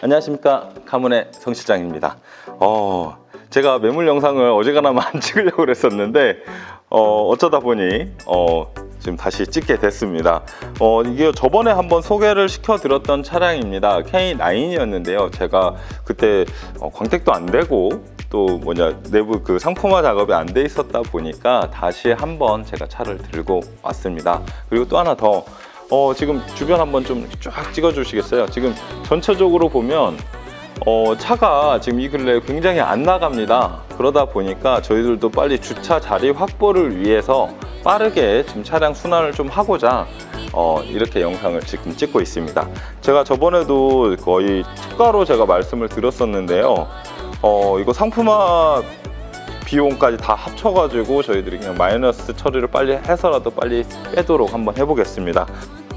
안녕하십니까 가문의 성 실장입니다. 어, 제가 매물 영상을 안 찍으려고 그랬었는데 어, 어쩌다 보니 어, 지금 다시 찍게 됐습니다. 어, 이게 저번에 한번 소개를 시켜드렸던 차량입니다. K9이었는데요. 제가 그때 어, 광택도 안 되고 또 뭐냐 내부 그 상품화 작업이 안 돼 있었다 보니까 다시 한번 제가 차를 들고 왔습니다. 그리고 또 하나 더 어, 지금 주변 한번 좀 쫙 찍어 주시겠어요? 지금 전체적으로 보면 어, 차가 지금 이 근래 굉장히 안 나갑니다. 그러다 보니까 저희들도 빨리 주차 자리 확보를 위해서 빠르게 지금 차량 순환을 좀 하고자 어, 이렇게 영상을 지금 찍고 있습니다. 제가 저번에도 거의 특가로 제가 말씀을 드렸었는데요. 어, 이거 상품화 비용까지 다 합쳐가지고 저희들이 그냥 마이너스 처리를 빨리 해서라도 빨리 빼도록 한번 해보겠습니다.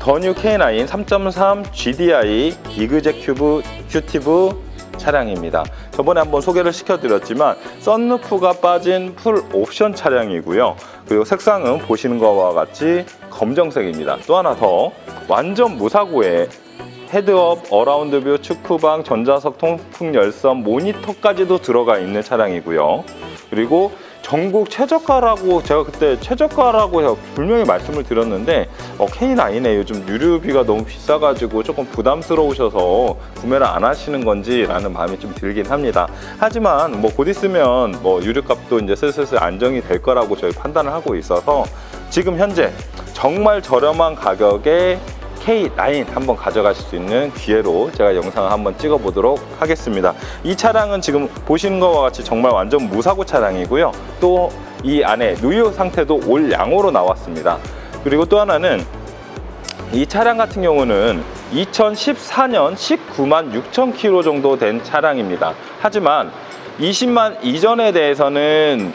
더뉴 K9 3.3 GDI 이그제큐브 큐티브 차량입니다. 저번에 한번 소개를 시켜드렸지만 썬루프가 빠진 풀 옵션 차량이고요. 그리고 색상은 보시는 것과 같이 검정색입니다. 또 하나 더 완전 무사고에 헤드업, 어라운드 뷰, 축구방, 전자석, 통풍 열선, 모니터까지도 들어가 있는 차량이고요. 그리고 전국 최저가라고 제가 그때 최저가라고 제가 분명히 말씀을 드렸는데 어, K9에 요즘 유류비가 너무 비싸가지고 조금 부담스러우셔서 구매를 안 하시는 건지라는 마음이 좀 들긴 합니다. 하지만 뭐 곧 있으면 뭐 유류값도 이제 슬슬 안정이 될 거라고 저희 판단을 하고 있어서 지금 현재 정말 저렴한 가격에 K9 한번 가져가실 수 있는 기회로 제가 영상을 한번 찍어 보도록 하겠습니다. 이 차량은 지금 보시는 것과 같이 정말 완전 무사고 차량이고요. 또 이 안에 누유 상태도 올 양호로 나왔습니다. 그리고 또 하나는 이 차량 같은 경우는 2014년 19만 6천 킬로 정도 된 차량입니다. 하지만 20만 이전에 대해서는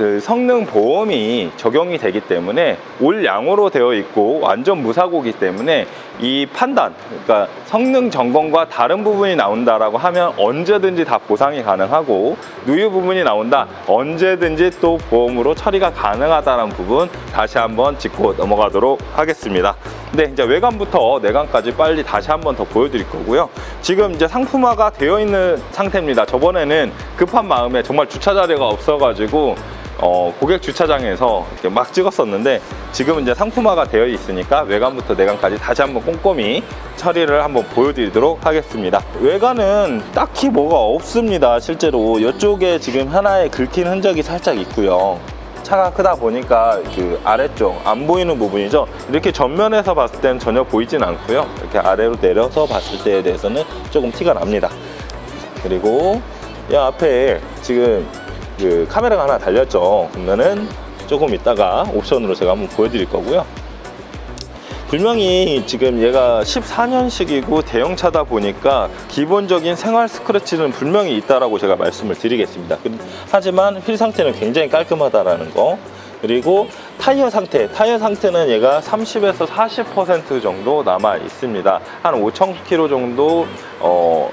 그 성능 보험이 적용이 되기 때문에 올 양호로 되어 있고 완전 무사고기 때문에 이 판단, 그러니까 성능 점검과 다른 부분이 나온다라고 하면 언제든지 다 보상이 가능하고 누유 부분이 나온다 언제든지 또 보험으로 처리가 가능하다는 부분 다시 한번 짚고 넘어가도록 하겠습니다. 네, 이제 외관부터 내관까지 빨리 다시 한번 더 보여드릴 거고요. 지금 이제 상품화가 되어 있는 상태입니다. 저번에는 급한 마음에 정말 주차 자리가 없어가지고 어, 고객 주차장에서 이렇게 막 찍었었는데 지금은 이제 상품화가 되어 있으니까 외관부터 내관까지 다시 한번 꼼꼼히 처리를 한번 보여드리도록 하겠습니다. 외관은 딱히 뭐가 없습니다. 실제로 이쪽에 지금 하나의 긁힌 흔적이 살짝 있고요. 차가 크다 보니까 그 아래쪽 안 보이는 부분이죠. 이렇게 전면에서 봤을 때는 전혀 보이진 않고요. 이렇게 아래로 내려서 봤을 때에 대해서는 조금 티가 납니다. 그리고 이 앞에 지금 그 카메라가 하나 달렸죠. 그러면은 조금 이따가 옵션으로 제가 한번 보여드릴 거고요. 불명이 지금 얘가 14년식이고 대형차다 보니까 기본적인 생활 스크래치는 분명히 있다라고 제가 말씀을 드리겠습니다. 그- 하지만 휠 상태는 굉장히 깔끔하다라는 거. 그리고 타이어 상태, 타이어 상태는 얘가 30에서 40% 정도 남아 있습니다. 한 5,000km 정도 어,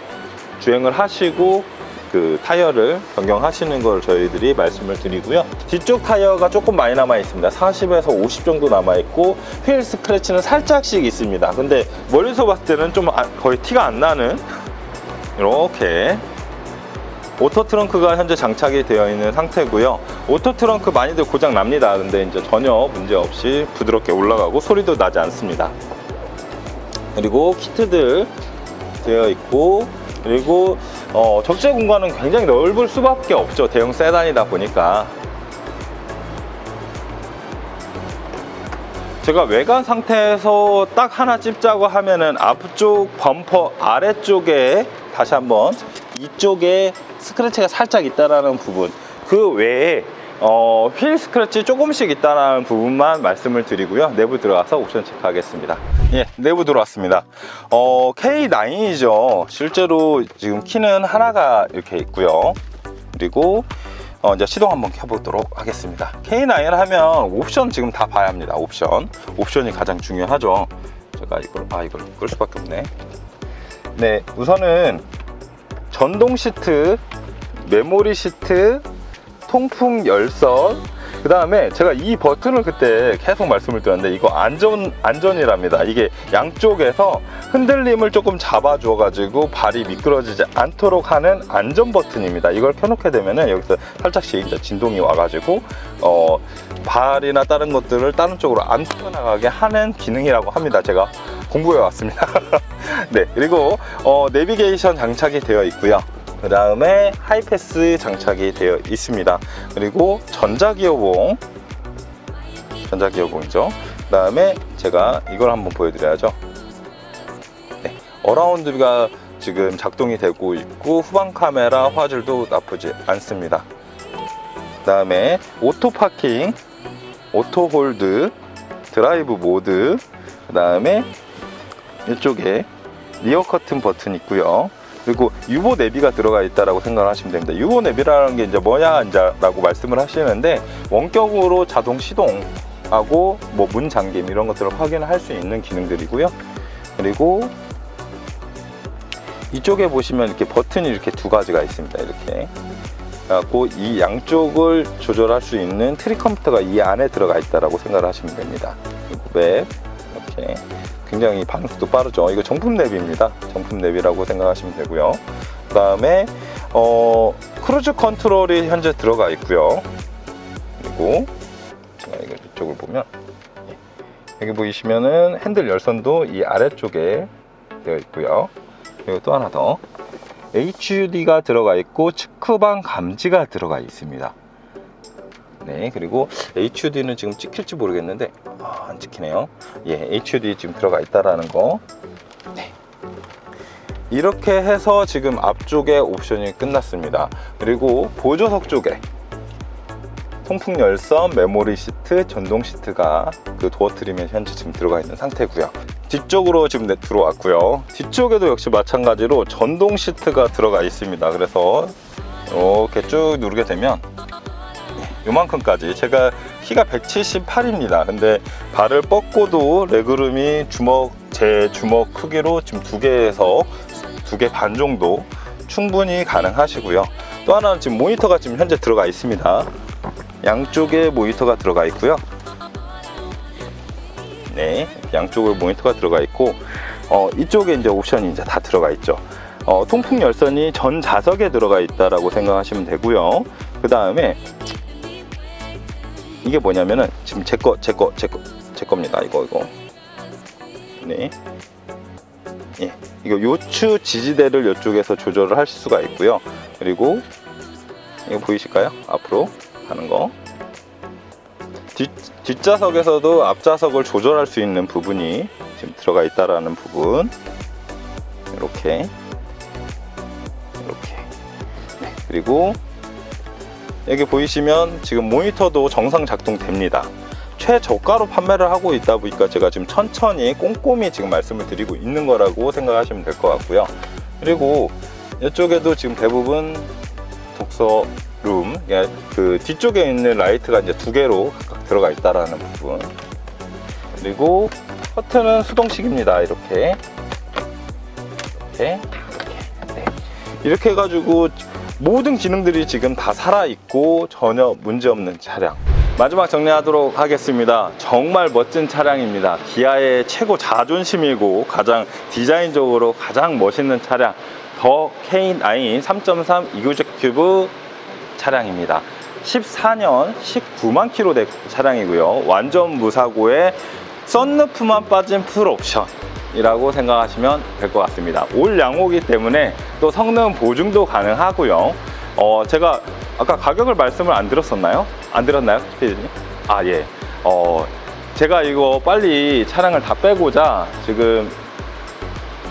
주행을 하시고 그 타이어를 변경하시는 걸 저희들이 말씀을 드리고요. 뒤쪽 타이어가 조금 많이 남아 있습니다. 40에서 50 정도 남아 있고 휠 스크래치는 살짝씩 있습니다. 근데 멀리서 봤을 때는 좀 아- 거의 티가 안 나는 이렇게 오토 트렁크가 현재 장착이 되어 있는 상태고요. 오토 트렁크 많이들 고장 납니다. 근데 이제 전혀 문제 없이 부드럽게 올라가고 소리도 나지 않습니다. 그리고 키트들 되어 있고 그리고 어, 적재 공간은 굉장히 넓을 수밖에 없죠. 대형 세단이다 보니까. 제가 외관 상태에서 딱 하나 찝자고 하면은 앞쪽 범퍼 아래쪽에 다시 한번 이쪽에 스크래치가 살짝 있다라는 부분 그 외에 어, 휠 스크래치 조금씩 있다는 부분만 말씀을 드리고요. 내부 들어가서 옵션 체크하겠습니다. 예, 내부 들어왔습니다. 어, K9이죠. 실제로 지금 키는 하나가 이렇게 있고요. 그리고 어, 이제 시동 한번 켜보도록 하겠습니다. K9을 하면 옵션 지금 다 봐야 합니다. 옵션. 옵션이 가장 중요하죠. 제가 이걸, 아, 이걸 끌 수밖에 없네. 네, 우선은 전동 시트, 메모리 시트, 통풍 열선, 그 다음에 제가 이 버튼을 그때 계속 말씀을 드렸는데 이거 안전 안전이랍니다. 이게 양쪽에서 흔들림을 조금 잡아줘 가지고 발이 미끄러지지 않도록 하는 안전 버튼입니다. 이걸 켜놓게 되면은 여기서 살짝씩 진동이 와가지고 어 발이나 다른 것들을 다른 쪽으로 안 튀어나가게 하는 기능이라고 합니다. 제가 공부해 왔습니다. 네 그리고 어, 내비게이션 장착이 되어 있고요. 그 다음에 하이패스 장착이 되어 있습니다. 그리고 전자기어봉, 전자기어봉이죠. 그 다음에 제가 이걸 한번 보여드려야죠. 네, 어라운드가 지금 작동이 되고 있고 후방 카메라 화질도 나쁘지 않습니다. 그 다음에 오토 파킹, 오토 홀드, 드라이브 모드, 그 다음에 이쪽에 리어 커튼 버튼 있고요. 그리고 유보 내비가 들어가 있다라고 생각을 하시면 됩니다. 유보 내비라는 게 이제 뭐냐 이제라고 말씀을 하시는데 원격으로 자동 시동하고 뭐 문 잠김 이런 것들을 확인할 수 있는 기능들이고요. 그리고 이쪽에 보시면 이렇게 버튼이 이렇게 두 가지가 있습니다. 이렇게. 그래갖고 이 양쪽을 조절할 수 있는 트리 컴퓨터가 이 안에 들어가 있다라고 생각을 하시면 됩니다. 그리고 웹 이렇게 굉장히 반응속도 빠르죠. 이거 정품 랩입니다. 정품 랩이라고 생각하시면 되고요. 그 다음에 어, 크루즈 컨트롤이 현재 들어가 있고요. 그리고 제가 이거 이쪽을 보면 예. 여기 보이시면은 핸들 열선도 이 아래쪽에 되어 있고요. 그리고 또 하나 더 HUD가 들어가 있고 측후방 감지가 들어가 있습니다. 네, 그리고 HUD는 지금 찍힐지 모르겠는데 아, 안 찍히네요. 예, HUD 지금 들어가 있다라는 거. 네. 이렇게 해서 지금 앞쪽에 옵션이 끝났습니다. 그리고 보조석 쪽에 통풍 열선, 메모리 시트, 전동 시트가 그 도어 트림에 현재 지금 들어가 있는 상태고요. 뒤쪽으로 지금 네, 들어왔고요. 뒤쪽에도 역시 마찬가지로 전동 시트가 들어가 있습니다. 그래서 이렇게 쭉 누르게 되면 요만큼까지. 제가 키가 178입니다. 근데 발을 뻗고도 레그룸이 주먹 제 주먹 크기로 지금 두 개에서 두 개 반 정도 충분히 가능하시고요. 또 하나는 지금 모니터가 지금 현재 들어가 있습니다. 양쪽에 모니터가 들어가 있고요. 네 양쪽에 모니터가 들어가 있고 어, 이쪽에 이제 옵션이 이제 다 들어가 있죠. 어, 통풍 열선이 전 좌석에 들어가 있다라고 생각하시면 되고요. 그 다음에 이게 뭐냐면은 지금 제 거, 제 거, 제 거, 제 겁니다. 이거, 이거. 네. 예. 이거 요추 지지대를 이쪽에서 조절을 할 수가 있고요. 그리고 이거 보이실까요? 앞으로 가는 거. 뒷, 뒷좌석에서도 앞좌석을 조절할 수 있는 부분이 지금 들어가 있다라는 부분. 이렇게. 이렇게. 네. 그리고 여기 보이시면 지금 모니터도 정상 작동됩니다. 최저가로 판매를 하고 있다 보니까 제가 지금 천천히 꼼꼼히 지금 말씀을 드리고 있는 거라고 생각하시면 될 것 같고요. 그리고 이쪽에도 지금 대부분 독서룸, 예, 그 뒤쪽에 있는 라이트가 이제 두 개로 각각 들어가 있다라는 부분. 그리고 커튼은 수동식입니다. 이렇게. 이렇게. 이렇게. 네. 이렇게 해가지고 모든 기능들이 지금 다 살아있고 전혀 문제없는 차량. 마지막 정리하도록 하겠습니다. 정말 멋진 차량입니다. 기아의 최고 자존심이고 가장 디자인적으로 가장 멋있는 차량. 더 K9 3.3 이교적 큐브 차량입니다. 14년 19만 킬로 된 차량이고요. 완전 무사고에 썬루프만 빠진 풀옵션 이라고 생각하시면 될 것 같습니다. 올 양호기 때문에 또 성능 보증도 가능하고요. 어, 제가 아까 가격을 말씀을 안 드렸었나요? 안 드렸나요? 피디님? 아, 예. 어, 제가 이거 빨리 차량을 다 빼고자 지금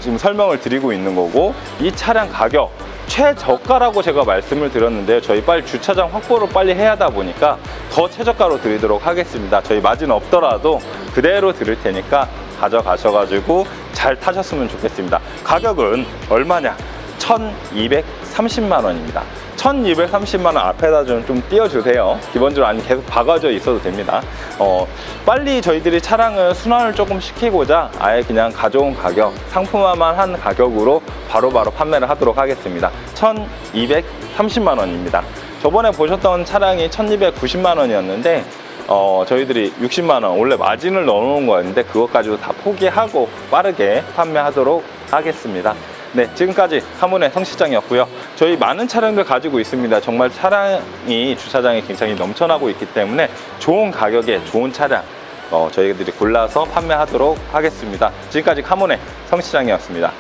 지금 설명을 드리고 있는 거고 이 차량 가격 최저가라고 제가 말씀을 드렸는데요. 저희 빨리 주차장 확보를 빨리 해야 하다 보니까 더 최저가로 드리도록 하겠습니다. 저희 마진 없더라도 그대로 드릴 테니까 가져가셔가지고 잘 타셨으면 좋겠습니다. 가격은 얼마냐? 1230만 원입니다. 1230만 원 앞에다 좀, 좀 띄워주세요. 기본적으로 아니 계속 박아져 있어도 됩니다. 어, 빨리 저희들이 차량을 순환을 조금 시키고자 아예 그냥 가져온 가격, 상품화만 한 가격으로 바로바로 바로 판매를 하도록 하겠습니다. 1230만 원입니다. 저번에 보셨던 차량이 1290만 원이었는데 어, 저희들이 60만 원 원래 마진을 넣어놓은 거였는데 그것 가지고 다 포기하고 빠르게 판매하도록 하겠습니다. 네, 지금까지 하문의 성시장이었고요. 저희 많은 차량들 가지고 있습니다. 정말 차량이 주차장에 굉장히 넘쳐나고 있기 때문에 좋은 가격에 좋은 차량 어, 저희들이 골라서 판매하도록 하겠습니다. 지금까지 하문의 성시장이었습니다.